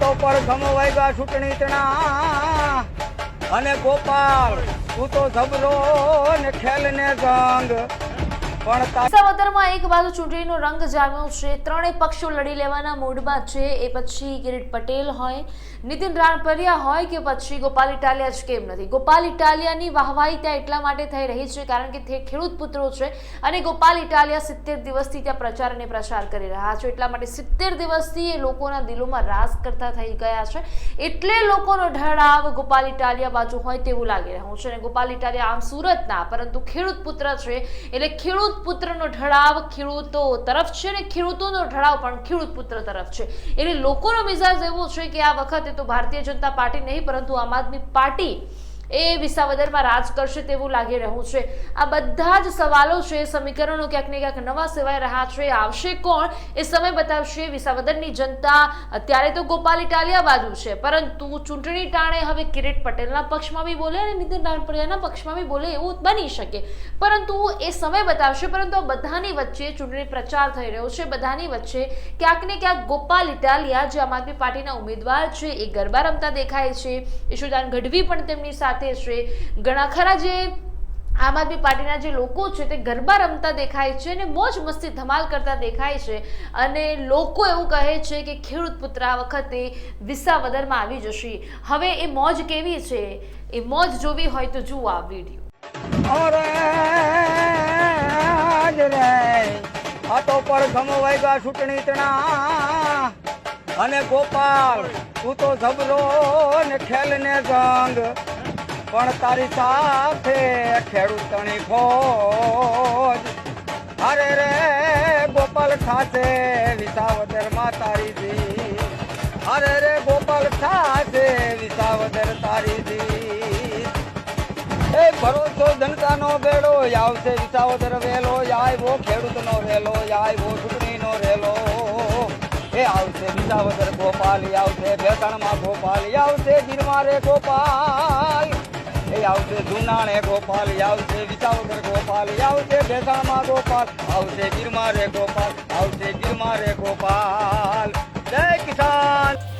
તો પર ગમો વાગ્યા ચૂંટણી તણા. અને ગોપાલ, તું તો જબરો ને ખેલ ને જંગ પણ એક બાજુ ચૂંટણીનો રંગ જામ્યો છે ત્રણેય પક્ષો લડી લેવાના મૂડમાં છે. એ પછી કિરીટ પટેલ હોય, નીતિન રાણપરિયા હોય કે પછી ગોપાલ ઇટાલિયા જ કેમ નથી. ગોપાલ ઇટાલિયાની વાહવાહી ત્યાં એટલા માટે થઈ રહી છે કારણ કે તે ખેડૂત પુત્રો છે અને ગોપાલ ઇટાલિયા સિત્તેર દિવસથી ત્યાં પ્રચાર અને પ્રસાર કરી રહ્યા છે. એટલા માટે સિત્તેર દિવસથી એ લોકોના દિલોમાં રાસ કરતા થઈ ગયા છે. એટલે લોકોનો ઢળાવ ગોપાલ ઇટાલિયા બાજુ હોય તેવું લાગી રહ્યું છે અને ગોપાલ ઇટાલિયા આમ સુરતના, પરંતુ ખેડૂત પુત્ર છે. એટલે ખેડૂત પુત્રનો ઢળાવ ખેડૂતો તરફ છે અને ખેડૂતોનો ઢળાવ પણ ખેડૂત પુત્ર તરફ છે. એટલે લોકોનો મિજાજ એવો છે કે આ વખતે તો ભારતીય જનતા પાર્ટી નહીં, પરંતુ આમ આદમી પાર્ટી એ વિસાવદરમાં રાજ કરશે તેવું લાગી રહ્યું છે. આ બધા જ સવાલો છે, સમીકરણો ક્યાંક ને ક્યાંક નવા સેવાઈ રહ્યા છે. આવશે કોણ એ સમય બતાવશે. વિસાવદરની જનતા અત્યારે તો ગોપાલ ઇટાલિયા બાજુ છે, પરંતુ ચૂંટણી ટાણે હવે કિરીટ પટેલના પક્ષમાં બી બોલે અને નીતિન રાણપડિયાના પક્ષમાં બી બોલે એવું બની શકે. પરંતુ એ સમય બતાવશે, પરંતુ બધાની વચ્ચે ચૂંટણી પ્રચાર થઈ રહ્યો છે. બધાની વચ્ચે ક્યાંક ને ક્યાંક ગોપાલ ઇટાલિયા જે આમ આદમી પાર્ટીના ઉમેદવાર છે, એ ગરબા રમતા દેખાય છે. ઈશુદાન ગઢવી પણ તેમની સાથે છે. ઘણા ખરા જે આમ આદમી પાર્ટીના જે લોકો છે તે ગરબા રમતા દેખાય છે અને મોજ મસ્તી ધમાલ કરતા દેખાય છે. અને લોકો એવું કહે છે કે ખેડૂત પુત્ર આ વખતે વિસાવદરમાં આવી જશે. હવે એ મોજ કેવી છે? એ મોજ જોવી હોય તો જુઓ આ વીડિયો. ચૂંટણી તણા. અને ગોપાલ, તું તો જબરો ને ખેલ ને જંગ. પણ તારી સાથે ખેડૂતની ફોજ. અરે રે, ગોપાલ ખાતે વિસાવદરમાં તારી દી અરે રે, ગોપાલ ખાતે વિસાવદર તારી દી એ ભરોસો જનતાનો બેડો આવશે, વિસાવદર વેલો આવ્યો ખેડૂતનો વેલો આવ્યો ચૂંટણીનો રેલો એ આવશે, વિસાવદર ગોપાલ આવશે ભેસાણમાં ગોપાલ આવશે રે ગોપાલ. એ આવશે, જુનાણે ગોપાલ આવશે, વિસાવદર ગોપાલ આવશે ભેસામાં ગોપાલ આવશે ગિરમારે ગોપાલ આવશે ગિરમારે ગોપાલ. જય કિસાન!